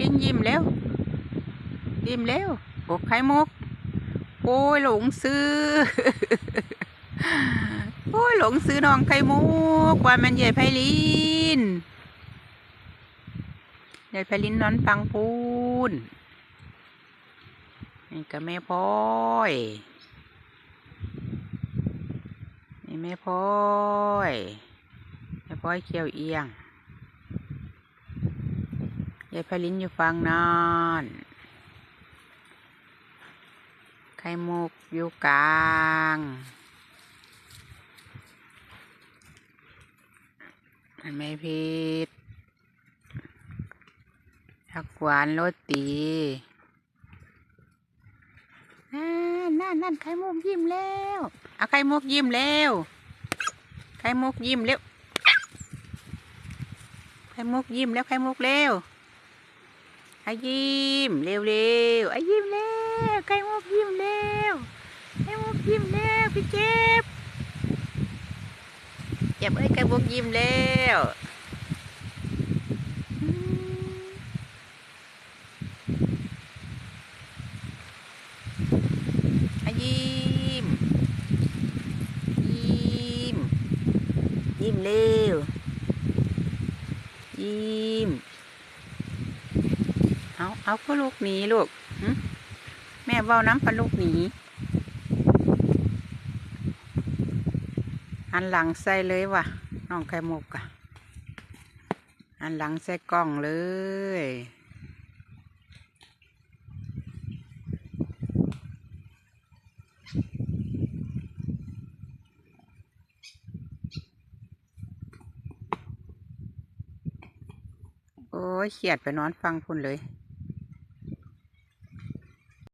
ลินยิ้มแล้วยิ้มแล้วบอกไข่มุก โอ้ยหลงซื้อ โอ้ยหลงซื้อน้องไข่มุกว่ามันใหญ่ไพลินใหญ่ไพลินนอนฟังพูนนี่ก็แม่พลอยนี่แม่พลอยแม่พลอยเขียวเอียง ยายพลินอยู่ฟังนอน ไข่มุกอยู่กลางอันไม่ผิดผักหวานโรตีนั่นนั่นนั่นไข่มุกยิ้มแล้วเอาไข่มุกยิ้มแล้วไข่มุกยิ้มแล้วไข่มุกยิ้มแล้วไข่มุกเร็ว อายิ้มเร็วเร็วอายิ้มเร็วไก่มุกยิ้มเร็วไก่มุกยิ้มเร็วพี่เจ็บเจ็บเอ้ยไก่มุกยิ้มเร็วอืมอายิ้มยิ้มยิ้มเร็วยิ้ม เอาเอาก็ลูกหนีลูกแม่เว้าน้ำปลาลูกหนีอันหลังใส่เลยว่ะน้องไข่มุกอะอันหลังใส่กล้องเลยโอ้ยเขียดไปนอนฟังพุ่นเลย